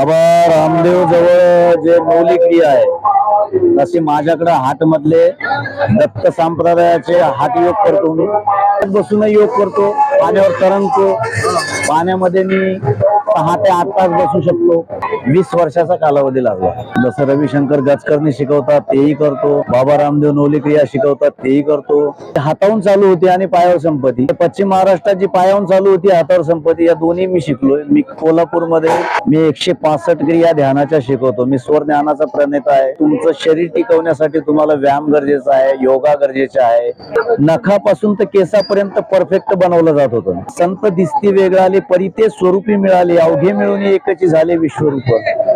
बाबा रामदेव जवळ जे मौलिक क्रिया आहे तसे माझ्याकडे हाट मधले दत्त संप्रदायाचे हाट योग करतो मी. बसून योग करतो पाण्यावर तरंगतो. पाण्यामध्ये मी सहा ते आठ तास बसू शकतो. वीस वर्षाचा कालावधी लागला. जसं रविशंकर गचकरनी शिकवतात तेही करतो. बाबा रामदेव नवली क्रिया शिकवतात तेही करतो. हाताहून चालू होती आणि पायावर संपत्ती. पश्चिम महाराष्ट्रात जी पायाहून चालू होती हातावर संपत्ती. या दोन्ही मी शिकलोय. मी कोल्हापूरमध्ये मी एकशे पासष्ट क्रिया ध्यानाच्या शिकवतो. मी स्वर ज्ञानाचा प्रणेता आहे. तुमचं शरीर टिकवण्यासाठी तुम्हाला व्यायाम गरजेचा आहे योगा गरजेचा आहे. नखापासून तर केसापर्यंत परफेक्ट बनवलं जात होतं. संत दिसती वेगळाले परी ते स्वरूपी मिळाले. अवघे मिळून एकची झाले विश्वरूप.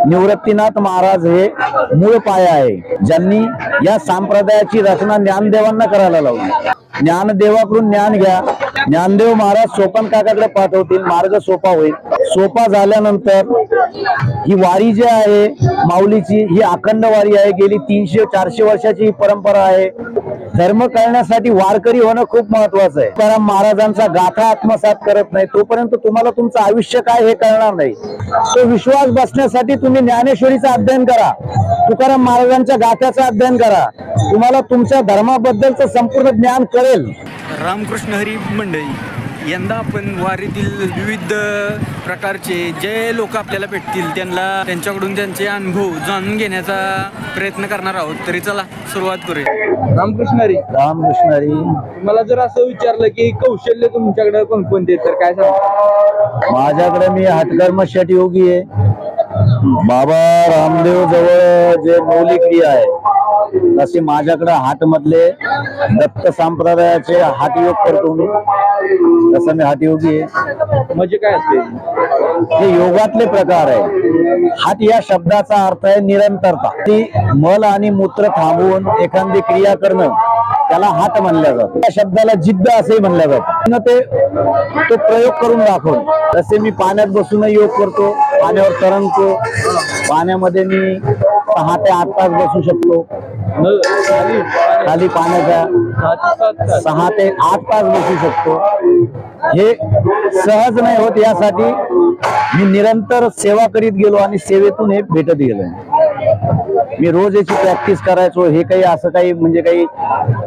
निवृत्तीनाथ महाराज हे मूळ पाया आहे. ज्यांनी या संप्रदायाची रचना ज्ञानदेवांना करायला लावली. ज्ञानदेवाकडून ज्ञान घ्या. ज्ञानदेव महाराज सोपन काकाकडे पाठवतील मार्ग सोपा होईल. सोपा झाल्यानंतर ही वारी जी आहे माऊलीची ही अखंड वारी आहे. गेली तीनशे चारशे वर्षाची ही परंपरा आहे. धर्म करण्यासाठी वारकरी होणं खूप महत्वाचं आहे. कारण महाराजांचा गाथा आत्मसात करत नाही. तोपर्यंत तुम्हाला तुमचं आयुष्य काय हे कळणार नाही. तो विश्वास बसण्यासाठी तुम्ही ज्ञानेश्वरीचं अध्ययन करा. तुकाराम महाराजांच्या गाथ्याचं अध्ययन करा. तुम्हाला तुमच्या धर्माबद्दलचं संपूर्ण ज्ञान कळेल. रामकृष्ण हरी मंडळी यंदा आपण वारीतील विविध प्रकारचे जे लोक आपल्याला भेटतील त्यांना त्यांच्याकडून त्यांचे अनुभव जाणून घेण्याचा प्रयत्न करणार आहोत. तरी चला सुरुवात करूया. रामकृष्ण हरी. रामकृष्ण हरी. मला जर असं विचारलं की कौशल्य तुमच्याकडे कोणकोणते तर काय सांग माझ्याकडे मी हटकर्म शेट योगी आहे. बाबा रामदेव जवळ जे मौलिक क्रिया आहे तसे माझ्याकडे हाट मधले दत्त संप्रदायाचे हाट योग करतो मी. तसं मी हाट योगी आहे. म्हणजे काय असते? हे योगातले प्रकार आहे. हात या शब्दाचा अर्थ आहे निरंतरता. ती मल आणि मूत्र थांबवून एखादी क्रिया करणं त्याला हात म्हणल्या जातो. त्या शब्दाला जिद्द असेही म्हणल्या जातं. ते तो प्रयोग करून दाखवून. जसे मी पाण्यात बसून योग करतो. पाण्यावर तरंगतो. पाण्यामध्ये मी सहा ते आठ तास बसू शकतो. खाली पाण्याचा सहा ते आठ तास बसू शकतो. हे सहज नाही होत यासाठी मी निरंतर सेवा करीत गेलो आणि सेवेतून हे भेटत गेलो. मी रोज याची प्रॅक्टिस करायचो हे काही असं काही म्हणजे काही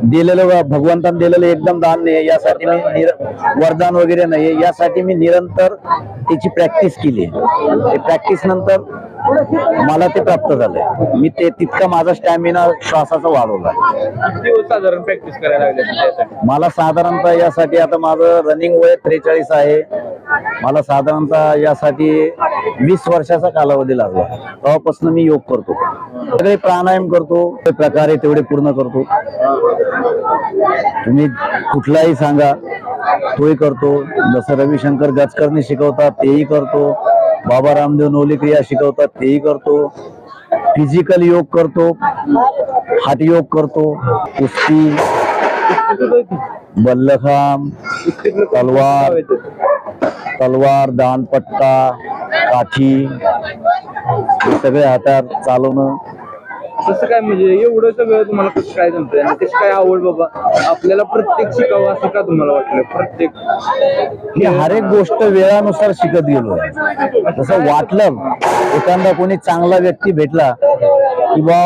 दिलेलं भगवंतान दिलेलं एकदम दान नाही यासाठी मी निर- वरदान वगैरे नाही यासाठी मी निरंतर त्याची प्रॅक्टिस केली ते प्रॅक्टिस नंतर मला ते प्राप्त झालंय. मी ते तितका माझा स्टॅमिना श्वासाचा वाढवला. साधारण प्रॅक्टिस करायला लागले मला साधारणतः यासाठी आता माझं रनिंग वय त्रेचाळीस आहे. मला साधारणतः यासाठी वीस वर्षाचा कालावधी लागला. तेव्हापासून मी योग करतो. सगळे प्राणायाम करतो. ते प्रकारे तेवढे पूर्ण करतो. तुम्ही कुठलाही सांगा. तोही करतो. जसं रविशंकर गचकरनी शिकवतात तेही करतो. बाबा रामदेव नवली क्रिया शिकवतात तेही करतो. फिजिकल योग करतो. हात योग करतो. कुस्ती बल्लखाम तलवार तलवार दानपट्टा काठी हे सगळे हातात चालवणं. कसं काय म्हणजे एवढं सगळं तुम्हाला कसं काय जमतंय? आणि कशी काय आवड बाबा? आपल्याला प्रत्येक शिकावं असं का तुम्हाला वाटलं? प्रत्येक मी हर एक गोष्ट वेळानुसार शिकत गेलो जसं वाटलं एखादा कोणी चांगला व्यक्ती भेटला की बा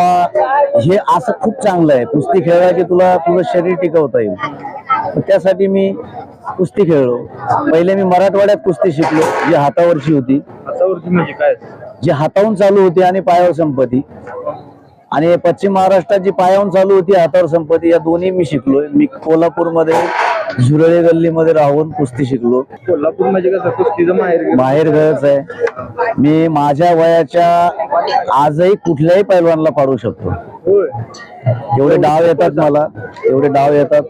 हे असं खूप चांगलं आहे. कुस्ती खेळला की तुला तुझं शरीर टिकवता येईल. त्यासाठी मी कुस्ती खेळलो. पहिले मी मराठवाड्यात कुस्ती शिकलो जी हातावरची होती. हातावरती म्हणजे काय? जी हाताहून चालू होती आणि पायावर संपत्ती. आणि पश्चिम महाराष्ट्रात जी पायाहून चालू होती हातावर संपत्ती या दोन्ही मी शिकलोय. मी कोल्हापूरमध्ये झुरळे गल्लीमध्ये राहून कुस्ती शिकलो. कोल्हापूर म्हणजे कसं कुस्तीचं माहेर बाहेर घरच आहे. मी माझ्या वयाच्या आजही कुठल्याही पैलवानला पाडू शकतो. होय. जेवढे डाव येतात मला. तेवढे डाव येतात.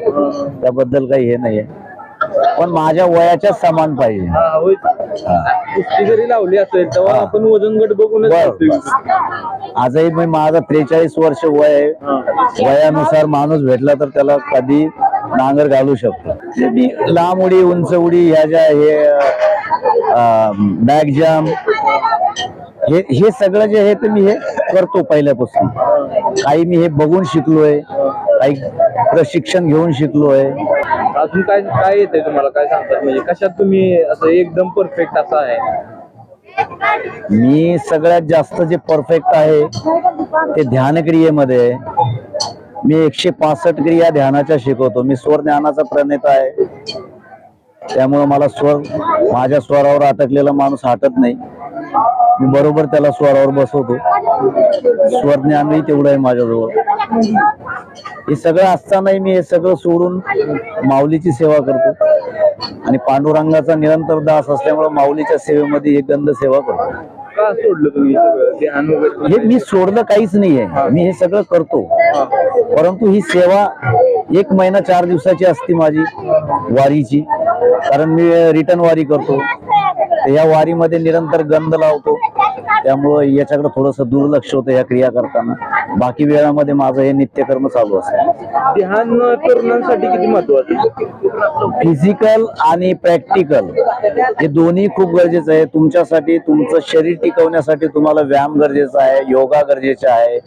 त्याबद्दल काही हे नाहीये. पण माझ्या वयाच्या समान पाहिजे. हा होय. हा. कुस्ती जरी लावली असेल तेव्हा. आपण वजन गट बघूनच बरं, लावतोय. बरं. आजही मी माझा त्रेचाळीस वर्ष वय आहे. वयानुसार माणूस भेटला तर त्याला कधी नांगर घालू शकतो. मी लांब उडी उंच उडी ह्या ज्या हे बॅग जम्प हे हे सगळं जे आहे ते मी हे करतो पहिल्यापासून. काही मी हे बघून शिकलोय काही प्रशिक्षण घेऊन शिकलोय. अजून काय काय येतंय तुम्हाला? काय सांगतात? म्हणजे कशात तुम्ही असं एकदम परफेक्ट असं आहे? मी सगळ्यात जास्त जे परफेक्ट आहे ते ध्यान क्रियेमध्ये मी एकशे पासष्ट क्रिया ध्यानाच्या शिकवतो. मी स्वर ज्ञानाचा प्रणेता आहे. त्यामुळे मला स्वर माझ्या स्वरावर अटकलेला माणूस हटत नाही. मी बरोबर त्याला स्वरावर बसवतो. स्वर ज्ञानही तेवढं आहे माझ्याजवळ. हे सगळं असतानाही मी हे सगळं सोडून माऊलीची सेवा करतो. आणि पांडुरंगाचा निरंतर दास असल्यामुळे माऊलीच्या सेवेमध्ये एक गंध सेवा करतो. का सोडलं तुम्ही सगळं? ध्यान वगैरे हे मी सोडलं काहीच नाहीये मी हे सगळं करतो. परंतु ही सेवा एक महिना चार दिवसाची असते माझी वारीची. कारण मी रिटर्न वारी करतो. या वारीमध्ये निरंतर गंध लावतो. त्यामुळं याच्याकडे थोडस दुर्लक्ष होतं या क्रिया करताना. बाकी वेळामध्ये माझं हे नित्यकर्म चालू असतं. ध्यान तरुणांसाठी किती महत्वाचं फिजिकल आणि प्रॅक्टिकल हे दोन्ही खूप गरजेचं आहे. तुमच्यासाठी तुमचं शरीर टिकवण्यासाठी तुम्हाला व्यायाम गरजेचा आहे योगा गरजेचा आहे.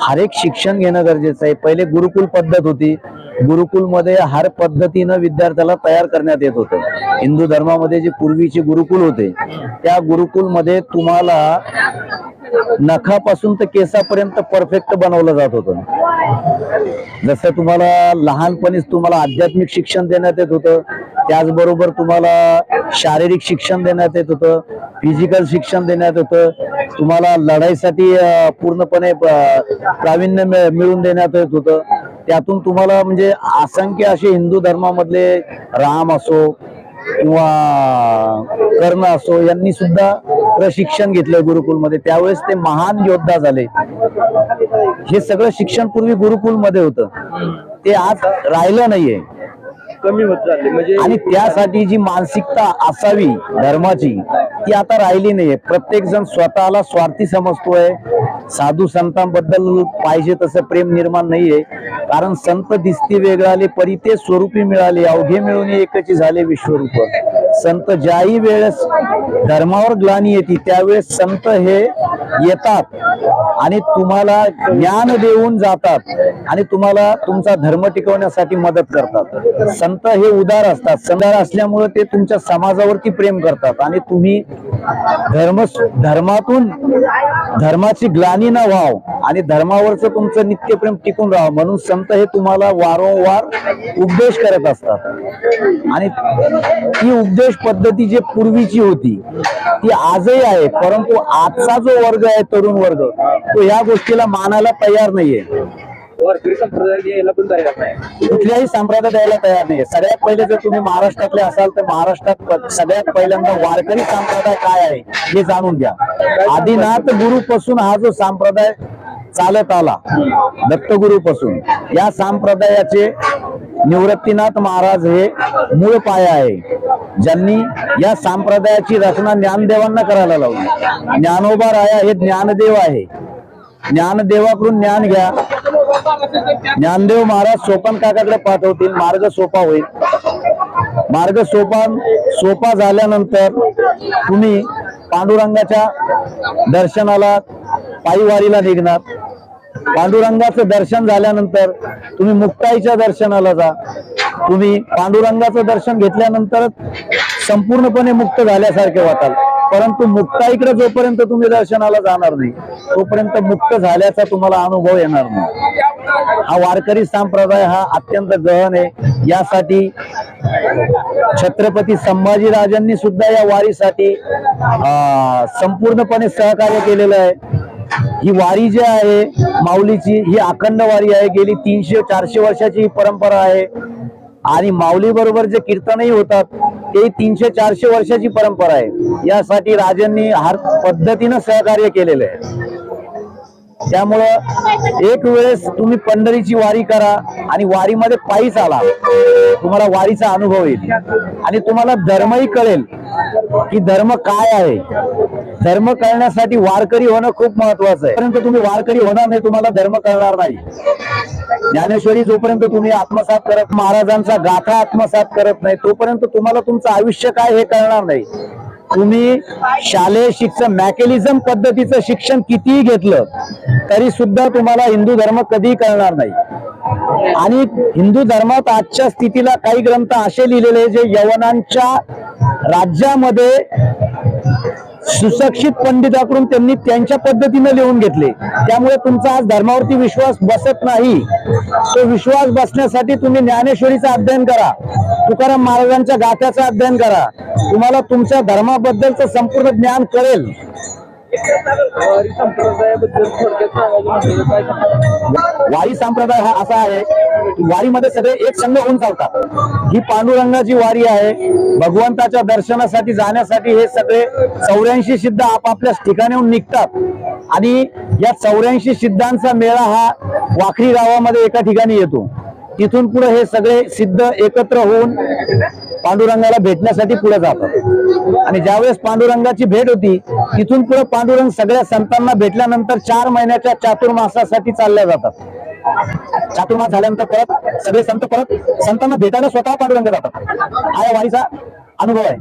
हर एक शिक्षण घेणं गरजेचं आहे. पहिले गुरुकुल पद्धत होती. गुरुकुलमध्ये हर पद्धतीनं विद्यार्थ्याला तयार करण्यात येत होतं. हिंदू धर्मामध्ये जे पूर्वीचे गुरुकुल होते त्या गुरुकुलमध्ये तुम्हाला नखापासून तर केसापर्यंत परफेक्ट बनवलं जात होतं. जसं तुम्हाला लहानपणीच तुम्हाला आध्यात्मिक शिक्षण देण्यात येत होतं त्याचबरोबर तुम्हाला शारीरिक शिक्षण देण्यात येत होतं फिजिकल शिक्षण देण्यात होतं तुम्हाला लढाईसाठी पूर्णपणे प्रावीण्य मिळून मिळवून देण्यात येत होतं. त्यातून तुम्हाला म्हणजे असंख्य असे हिंदू धर्मामधले राम असो किंवा कर्ण असो यांनी सुद्धा प्रशिक्षण घेतलंय गुरुकुलमध्ये. त्यावेळेस ते महान योद्धा झाले. हे सगळं शिक्षण पूर्वी गुरुकुलमध्ये होतं. ते आज राहिलं नाहीये. कमी होत चालले म्हणजे आणि त्यासाठी जी मानसिकता असावी धर्माची ती आता राहिली नाहीये. प्रत्येक जण स्वतःला स्वार्थी समजतोय. साधू संतांबद्दल पाहिजे तसं प्रेम निर्माण नाहीये. कारण संत दिसती वेगळाले परी ते स्वरूपी मिळाले अवघे मिळून एकची झाले विश्वरूप. संत ज्याही वेळेस धर्मावर ग्लानी येते त्यावेळेस संत हे येतात. आणि तुम्हाला ज्ञान देऊन जातात आणि तुम्हाला तुमचा धर्म टिकवण्यासाठी मदत करतात. संत हे उदार असतात. संदार असल्यामुळे ते तुमच्या समाजावरती प्रेम करतात. आणि तुम्ही धर्म धर्मातून धर्माची ग्लानी न व्हाव आणि धर्मावरचं तुमचं नित्यप्रेम टिकून राहावं म्हणून संत हे तुम्हाला वारंवार उपदेश करत असतात. आणि ती उपदेश पद्धती जी पूर्वीची होती ती आजही आहे. परंतु आजचा जो वर्ग आहे तरुण वर्ग तो या गोष्टीला मानायला तयार नाहीये. कुठल्याही संप्रदाय द्यायला तयार नाही सगळ्यात पहिले जर तुम्ही महाराष्ट्रातले असाल तर महाराष्ट्रात सगळ्यात पहिल्यांदा वारकरी संप्रदाय काय आहे हे जाणून घ्या. आदिनाथ गुरु पासून हा जो संप्रदाय चालत आला दत्तगुरु पासून या संप्रदायाचे निवृत्तीनाथ महाराज हे मूळ पाया आहे. ज्यांनी या संप्रदायाची रचना ज्ञानदेवांना करायला लावली. ज्ञानोबा राया हे ज्ञानदेव आहे. ज्ञानदेवाकडून ज्ञान घ्या. ज्ञानदेव महाराज सोपान काकाकडे पाठवतील. मार्ग सोपा होईल. मार्ग सोपान सोपा झाल्यानंतर तुम्ही पांडुरंगाच्या दर्शनाला पायीवारीला निघणार. पांडुरंगाचं दर्शन झाल्यानंतर तुम्ही मुक्ताईच्या दर्शनाला जा. तुम्ही पांडुरंगाचं दर्शन घेतल्यानंतर संपूर्णपणे मुक्त झाल्यासारखे वाटाल. परंतु मुक्ता इकडे जोपर्यंत तुम्ही दर्शनाला जाणार नाही तोपर्यंत मुक्त झाल्याचा तुम्हाला अनुभव येणार नाही. हा वारकरी संप्रदाय हा अत्यंत गहन आहे. यासाठी छत्रपती संभाजीराजांनी सुद्धा या वारीसाठी संपूर्णपणे सहकार्य केलेलं आहे. ही वारी जी आहे माऊलीची ही अखंड वारी आहे. गेली तीनशे चारशे वर्षाची ही परंपरा आहे. आणि माऊली बरोबर जे कीर्तनही होतात ते तीनशे चारशे वर्षाची परंपरा आहे. यासाठी राजांनी हर पद्धतीनं सहकार्य केलेलं आहे. त्यामुळं एक वेळेस तुम्ही पंढरीची वारी करा आणि वारीमध्ये पायी चाला. तुम्हाला वारीचा अनुभव येईल. आणि तुम्हाला धर्मही कळेल की धर्म काय आहे. धर्म कळण्यासाठी वारकरी होणं खूप महत्वाचं आहे. परंतु तुम्ही वारकरी होणार नाही तुम्हाला धर्म कळणार नाही. ज्ञानेश्वरी जोपर्यंत तुम्ही आत्मसात करत महाराजांचा गाथा आत्मसात करत नाही तोपर्यंत तुम्हाला तुमचं आयुष्य काय हे कळणार नाही. तुम्ही शालेय शिक्षण मॅकेलिझम पद्धतीचं शिक्षण कितीही घेतलं तरी सुद्धा तुम्हाला हिंदू धर्म कधीही कळणार नाही. आणि हिंदू धर्मात आजच्या स्थितीला काही ग्रंथ असे लिहिलेले जे यवनांच्या राज्यामध्ये सुशिक्षित पंडिताकडून त्यांनी त्यांच्या पद्धतीने लिहून घेतले. त्यामुळे तुमचा आज धर्मावरती विश्वास बसत नाही. तो विश्वास बसण्यासाठी तुम्ही ज्ञानेश्वरीचं अध्ययन करा. तुकाराम महाराजांच्या गाथ्याचं अध्ययन करा. तुम्हाला तुमच्या धर्माबद्दलचं संपूर्ण ज्ञान कळेल. वारी संप्रदायाबद्दल थोडक्यात सांगायचं म्हणजे काय वारी संप्रदाय हा असा आहे की वारीमध्ये सगळे एक संघ होऊन चालतात. ही पांडुरंगाची वारी आहे. भगवंताच्या दर्शनासाठी जाण्यासाठी हे सगळे चौऱ्याऐंशी सिद्ध आपापल्या ठिकाणाहून निघतात. आणि या चौऱ्याऐंशी सिद्धांचा मेळा हा वाखरी गावामध्ये एका ठिकाणी येतो. तिथून पुढे हे सगळे सिद्ध एकत्र होऊन पांडुरंगाला भेटण्यासाठी पुढे जातात आणि ज्यावेळेस पांडुरंगाची भेट होती तिथून पुढे पांडुरंग सगळ्या संतांना भेटल्यानंतर चार महिन्याच्या चातुर्मासासाठी चालल्या जातात. चातुर्मास झाल्यानंतर परत सगळे संत परत संतांना भेटायला स्वतः पांडुरंग जातात. आया वाईचा अनुभव आहे.